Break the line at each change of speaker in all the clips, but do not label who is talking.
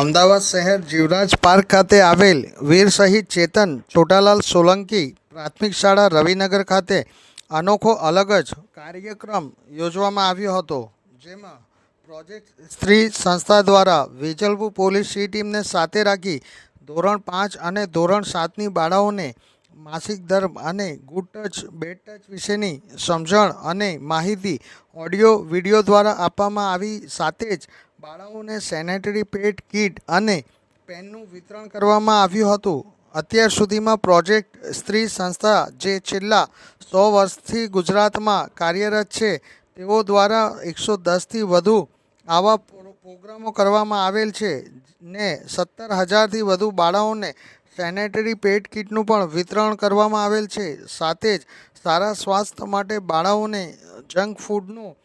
અમદાવાદ શહેર જીવરાજ પાર્ક ખાતે આવેલ વીર શહીદ ચેતન ટોટાલાલ સોલંકી પ્રાથમિક શાળા રવિનગર ખાતે અનોખો અલગ જ કાર્યક્રમ યોજવામાં આવ્યો હતો, જેમાં પ્રોજેક્ટ સ્ત્રી સંસ્થા દ્વારા વેજલપુર પોલીસ સી ટીમને સાથે રાખી ધોરણ પાંચ અને ધોરણ સાતની બાળાઓને માસિક ધર્મ અને ગુડ ટચ, બેડ ટચ વિશેની સમજણ અને માહિતી ઓડિયો, વીડિયો દ્વારા આપવામાં આવી સાથે જ બાળાઓને સેનેટરી પેડ કીટ અને પેનનું વિતરણ કરવામાં આવ્યું હતું. અત્યાર સુધીમાં પ્રોજેક્ટ સ્ત્રી સંસ્થા જે છેલ્લા સો વર્ષથી ગુજરાતમાં કાર્યરત છે, તેઓ દ્વારા એકસો દસથી વધુ આવા પ્રો- પ્રોગ્રામો કરવામાં આવેલ છે, ને સત્તર હજારથી વધુ બાળાઓને સેનેટરી પેડ કીટનું પણ વિતરણ કરવામાં આવેલ છે. સાથે જ સારા સ્વાસ્થ્ય માટે બાળાઓને જંક ફૂડનો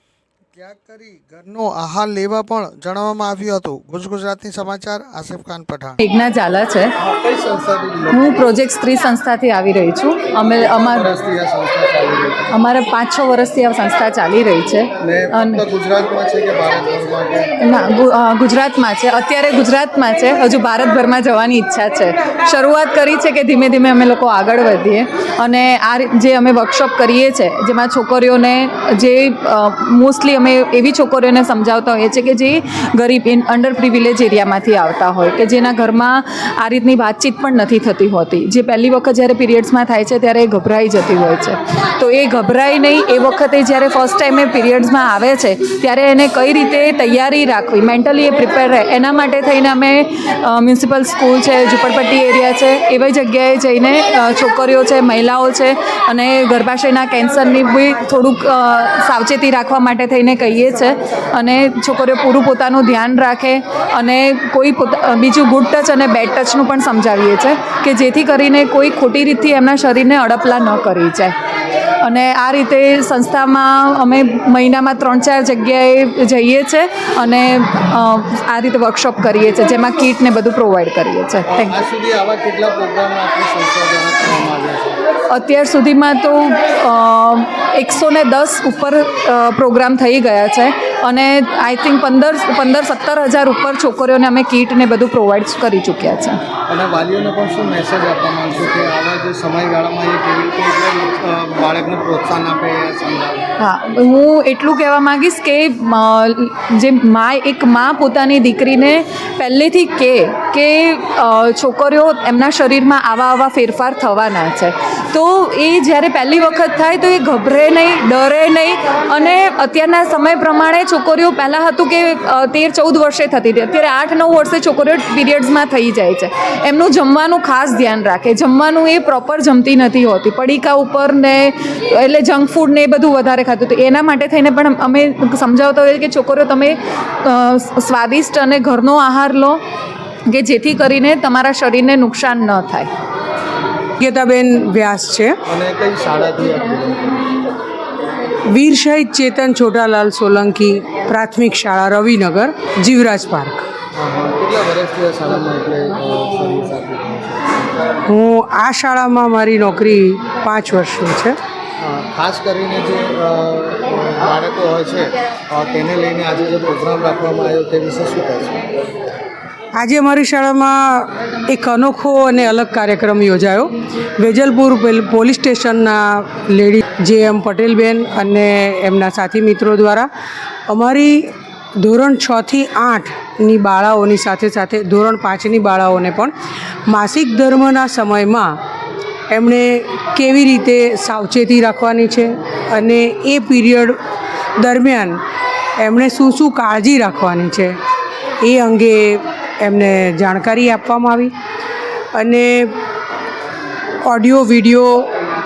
ત્યાગ કરી ઘરનો આહાર લેવા પણ જણાવવામાં આવ્યું હતું. ગુજ ગુજરાતની સમાચાર આસિફ ખાન પઠાણ.
મેઘના ઝાલા છે. હું પ્રોજેક્ટ સ્ત્રી સંસ્થાથી આવી રહી છું. અમે અમારા અમારે પાંચ છ વર્ષથી આ સંસ્થા ચાલી રહી છે.
ના ગુજરાતમાં છે
અત્યારે ગુજરાતમાં છે. હજુ ભારતભરમાં જવાની ઈચ્છા છે. શરૂઆત કરી છે કે ધીમે ધીમે અમે લોકો આગળ વધીએ. અને આ જે અમે વર્કશોપ કરીએ છીએ જેમાં છોકરીઓને જે મોસ્ટલી અમે એવી છોકરીઓને સમજાવતા હોઈએ છીએ કે જે ગરીબ ઇન અંડર પ્રિવિલેજ એરિયામાંથી આવતા હોય કે જેના ઘરમાં આ રીતની વાતચીત પણ નથી થતી હોતી. જે પહેલી વખત જ્યારે પીરિયડ્સમાં થાય છે ત્યારે એ ગભરાઈ જતી હોય છે. તો એ ગભરાય નહીં, એ વખતે જ્યારે ફર્સ્ટ ટાઈમ એ પીરિયડ્સમાં આવે છે, ત્યારે એને કઈ રીતે તૈયારી રાખવી? મેન્ટલી એ પ્રિપેર રહે. એના માટે થઈને અમે મ્યુનિસિપલ સ્કૂલ છે, ઝુંપડપટ્ટી એરિયા છે એવી જગ્યાએ જઈને છોકરીઓ છે, મહિલાઓ છે અને ગર્ભાશયના કેન્સરની બી થોડુંક સાવચેતી રાખવા માટે થઈને કહીએ છે અને છોકરીઓ પૂરું પોતાનું ધ્યાન રાખે અને કોઈ બીજું ગુડ ટચ અને બેડ ટચનું પણ સમજાવીએ છીએ કે જેથી કરીને કોઈ ખોટી રીતથી એમના શરીરને અડપલા ન કરી જાય. અને આ રીતે સંસ્થામાં અમે મહિનામાં ત્રણ ચાર જગ્યાએ જઈએ છીએ અને આ રીતે વર્કશોપ કરીએ છીએ જેમાં કીટ ને બધું પ્રોવાઈડ કરીએ છીએ અત્યાર સુધીમાં તો એકસો ને દસ ઉપર પ્રોગ્રામ થઈ ગયા છે અને આઈ થિંક પંદર પંદર સત્તર હજાર ઉપર છોકરીઓને અમે કીટ ને બધું પ્રોવાઈડ કરી ચૂક્યા છે.
અને વાલીઓને પણ શું મેસેજ આપવા માંગશો કે જે સમયગાળામાં એ કેવી રીતે બાળકને પ્રોત્સાહન આપે
હા, હું એટલું કહેવા માંગીશ કે જે મા એક મા પોતાની દીકરીને પહેલેથી કહે કે છોકરીઓ એમના શરીરમાં આવા આવા ફેરફાર થવાના છે. તો એ જ્યારે પહેલી વખત થાય તો એ ગભરે નહીં, ડરે નહીં અને અત્યારના સમય પ્રમાણે છોકરીઓ પહેલાં હતું કે તેર, ચૌદ વર્ષે થતી હતી. અત્યારે આઠ, નવ વર્ષે છોકરીઓ પીરિયડ્સમાં થઈ જાય છે. એમનું જમવાનું ખાસ ધ્યાન રાખે. જમવાનું એ પ્રોપર જમતી નથી હોતી. પડીકા ઉપર ને એટલે જંક ફૂડ ને એ બધું વધારે ખાતું હતું. એના માટે થઈને પણ અમે સમજાવતા હોઈએ કે છોકરીઓ તમે સ્વાદિષ્ટ અને ઘરનો આહાર લો કે જેથી કરીને તમારા શરીરને નુકસાન ન થાય.
ગીતાબેન વ્યાસ છે.
અને કઈ શાળાથી
વીર શહીદ ચેતન છોટાલાલ સોલંકી પ્રાથમિક શાળા રવિનગર જીવરાજ પાર્ક.
કેટલા વર્ષથી શાળામાં એટલે
હું આ શાળામાં મારી નોકરી પાંચ વર્ષની છે.
ખાસ કરીને જે બાળકો હોય છે તેને લઈને આજે જે પ્રોગ્રામ રાખવામાં આવ્યો તે વિશે શું કહેશો?
આજે અમારી શાળામાં એક અનોખો અને અલગ કાર્યક્રમ યોજાયો. વેજલપુર પેલ- પોલીસ સ્ટેશનના લેડી જે એમ પટેલબેન અને એમના સાથી મિત્રો દ્વારા અમારી ધોરણ છથી આઠની બાળાઓની સાથે સાથે ધોરણ પાંચની બાળાઓને પણ માસિક ધર્મના સમયમાં એમણે કેવી રીતે સાવચેતી રાખવાની છે અને એ પીરિયડ દરમિયાન એમણે શું શું કાળજી રાખવાની છે એ અંગે એમને જાણકારી આપવામાં આવી અને ઓડિયો, વિડિયો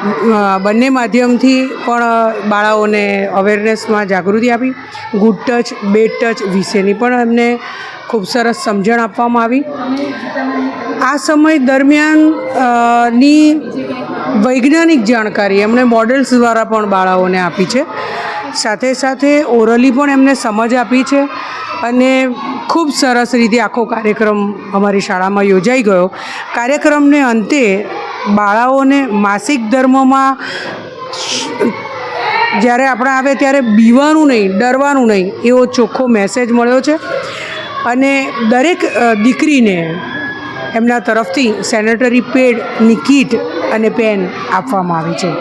બંને માધ્યમથી પણ બાળાઓને અવેરનેસમાં જાગૃતિ આપી. ગુડ ટચ બેડ ટચ વિશેની પણ એમને ખૂબ સરસ સમજણ આપવામાં આવી. આ સમય દરમિયાનની વૈજ્ઞાનિક જાણકારી એમણે મોડેલ્સ દ્વારા પણ બાળાઓને આપી છે. સાથે સાથે ઓરલી પણ એમને સમજ આપી છે અને ખૂબ સરસ રીતે આખો કાર્યક્રમ અમારી શાળામાં યોજાઈ ગયો. કાર્યક્રમને અંતે બાળાઓને માસિક ધર્મમાં જ્યારે આપણે આવે ત્યારે બીવાનું નહીં, ડરવાનું નહીં, એવો ચોખ્ખો મેસેજ મળ્યો છે. અને દરેક દીકરીને એમના તરફથી સેનેટરી પેડની કીટ અને પેન આપવામાં આવી છે.